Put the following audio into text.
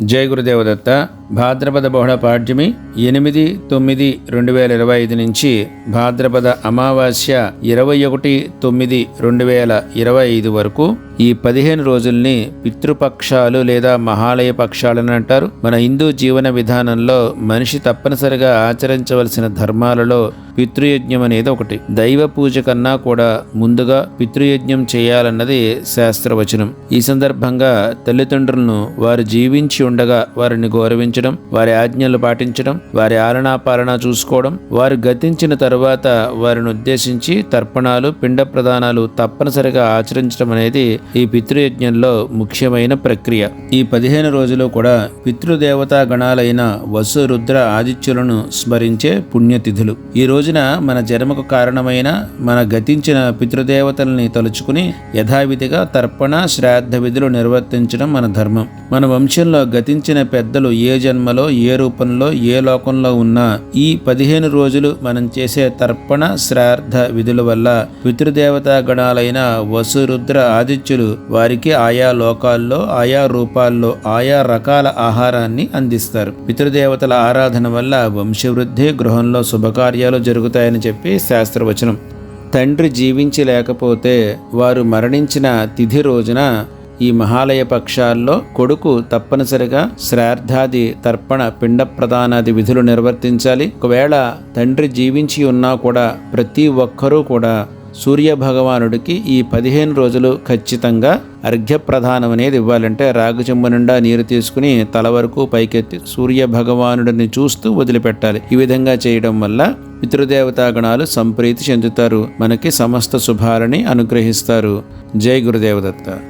జయ గురుదేవదత్త భాద్రపద బహుళ పాడ్యమి ఎనిమిది తొమ్మిది రెండు వేల ఇరవై ఐదు నుంచి భాద్రపద అమావాస్య ఇరవై ఒకటి తొమ్మిది రెండు వేల ఇరవై ఐదు వరకు ఈ పదిహేను రోజుల్ని పితృపక్షాలు లేదా మహాలయ పక్షాలని అంటారు. మన హిందూ జీవన విధానంలో మనిషి తప్పనిసరిగా ఆచరించవలసిన ధర్మాలలో పితృయజ్ఞం అనేది ఒకటి. దైవ పూజ కన్నా కూడా ముందుగా పితృయజ్ఞం చేయాలన్నది శాస్త్రవచనం. ఈ సందర్భంగా తల్లిదండ్రులను వారు జీవించి ఉండగా వారిని గౌరవించడం వారి ఆజ్ఞలు పాటించడం వారి ఆలనా పాలన చూసుకోవడం వారు గతించిన తరువాత వారిని ఉద్దేశించి తర్పణాలు పిండ ప్రదానాలు తప్పనిసరిగా ఆచరించడం అనేది ఈ పితృయజ్ఞంలో ముఖ్యమైన ప్రక్రియ. ఈ పదిహేను రోజులు కూడా పితృదేవతా గణాలైన వసు రుద్ర ఆదిత్యులను స్మరించే పుణ్యతిథులు. ఈ రోజున మన జన్మకు కారణమైన మన గతించిన పితృదేవతల్ని తలుచుకుని యథావిధిగా తర్పణ శ్రాద్ధ విధులు నిర్వర్తించడం మన ధర్మం. మన వంశంలో గతించిన పెద్దలు ఏ జన్మలో ఏ రూపంలో ఏ లోకంలో ఉన్నా ఈ పదిహేను రోజులు మనం చేసే తర్పణ శ్రార్థ విధుల వల్ల పితృదేవతా గణాలైన వసురుద్ర ఆదిత్యులు వారికి ఆయా లోకాల్లో ఆయా రూపాల్లో ఆయా రకాల ఆహారాన్ని అందిస్తారు. పితృదేవతల ఆరాధన వల్ల వంశవృద్ధి గృహంలో శుభకార్యాలు జరుగుతాయని చెప్పి శాస్త్రవచనం. తండ్రి జీవించి లేకపోతే వారు మరణించిన తిథి రోజున ఈ మహాలయ పక్షాల్లో కొడుకు తప్పనిసరిగా శ్రార్ధాది తర్పణ పిండ ప్రదానాది విధులు నిర్వర్తించాలి. ఒకవేళ తండ్రి జీవించి ఉన్నా కూడా ప్రతి ఒక్కరూ కూడా సూర్య భగవానుడికి ఈ పదిహేను రోజులు ఖచ్చితంగా అర్ఘ్యప్రధానం అనేది ఇవ్వాలంటే రాగి చెంబు నిండా నీరు తీసుకుని తల వరకు పైకెత్తి సూర్య భగవానుడిని చూస్తూ వదిలిపెట్టాలి. ఈ విధంగా చేయడం వల్ల పితృదేవతాగణాలు సంప్రీతి చెందుతారు. మనకి సమస్త శుభాలని అనుగ్రహిస్తారు. జై గురుదేవదత్త.